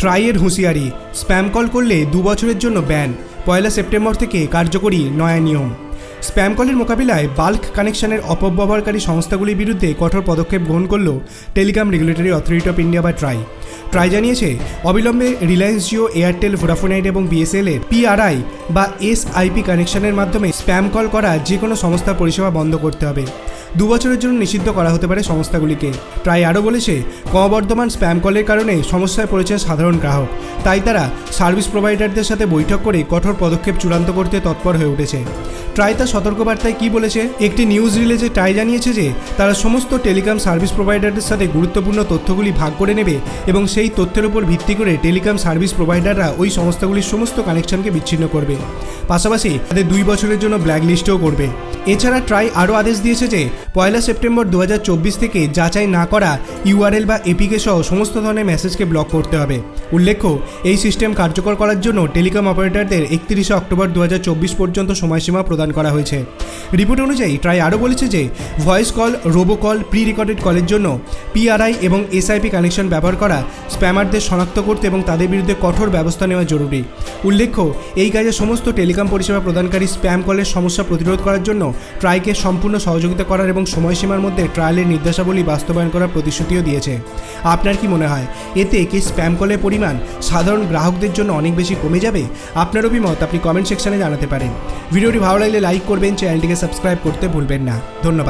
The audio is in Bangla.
ট্রাইয়ের হুঁশিয়ারি, স্প্যাম কল করলে দু বছরের জন্য ব্যান, পয়লা সেপ্টেম্বর থেকে কার্যকরী নয়া নিয়ম। স্প্যাম কলের মোকাবিলায় বাল্ক কানেকশনের অপব্যবহারকারী সংস্থাগুলির বিরুদ্ধে কঠোর পদক্ষেপ গ্রহণ করল telecom regulatory authority of India বা ট্রাই। ট্রাই জানিয়েছে, অবিলম্বে রিলায়েন্স জিও, এয়ারটেল, ভোডাফোনাইট এবং বিএসএল এর পিআরআই বা এসআইপি কানেকশনের মাধ্যমে স্প্যাম কল করা যে কোনো সংস্থার পরিষেবা বন্ধ করতে হবে। দু বছরের জন্য নিষিদ্ধ করা হতে পারে সংস্থাগুলিকে। ট্রাই আরও বলেছে, ক্রমবর্ধমান স্প্যাম কলের কারণে সমস্যায় পড়েছে সাধারণ গ্রাহক। তাই তারা সার্ভিস প্রোভাইডারদের সাথে বৈঠক করে কঠোর পদক্ষেপ চূড়ান্ত করতে তৎপর হয়ে উঠেছে। ট্রাই তার সতর্কবার্তায় কি বলেছে? একটি নিউজ রিলিজে ট্রাই জানিয়েছে যে, তারা সমস্ত টেলিকম সার্ভিস প্রোভাইডারদের সাথে গুরুত্বপূর্ণ তথ্যগুলি ভাগ করে নেবে এবং সেই তথ্যের উপর ভিত্তি করে টেলিকম সার্ভিস প্রোভাইডাররা ওই সংস্থাগুলির সমস্ত কানেকশনকে বিচ্ছিন্ন করবে। পাশাপাশি তাদের দুই বছরের জন্য ব্ল্যাক লিস্টেও করবে। এছাড়া ট্রাই আরও আদেশ দিয়েছে যে পয়লা সেপ্টেম্বর দু হাজার চব্বিশ থেকে যাচাই না করা ইউআরএল বা এপিকে সহ সমস্ত ধরনের মেসেজকে ব্লক করতে হবে। উল্লেখ্য, এই সিস্টেম কার্যকর করার জন্য টেলিকম অপারেটরদের একত্রিশে অক্টোবর দু হাজার চব্বিশ পর্যন্ত সময়সীমা প্রদান করা হয়েছে। রিপোর্ট অনুযায়ী, ট্রাই আরও বলেছে যে voice call robo call pre recorded কলের জন্য পিআরআই এবং এসআইপি কানেকশন ব্যবহার করা স্প্যামারদের শনাক্ত করতে এবং তাদের বিরুদ্ধে কঠোর ব্যবস্থা নেওয়া জরুরি। উল্লেখ্য, এই কাজে সমস্ত টেলিকম পরিষেবা প্রদানকারী স্প্যাম কলের সমস্যা প্রতিরোধ করার জন্য ট্রাইকে সম্পূর্ণ সহযোগিতা করার এবং সময়সীমার মধ্যে ট্রায়ালের নির্দেশাবলী বাস্তবায়ন করার প্রতিশ্রুতিও দিয়েছে। আপনার কি মনে হয়? এতে কি স্প্যাম কলের পরিমাণ সাধারণ গ্রাহকদের জন্য অনেক বেশি কমে যাবে? আপনার অভিমত আপনি কমেন্ট সেকশনে জানাতে পারেন। ভিডিওটি ভালো লাগলে লাইক করবেন চ্যানেলটিকে সাবস্ক্রাইব করতে ভুলবেন না। ধন্যবাদ।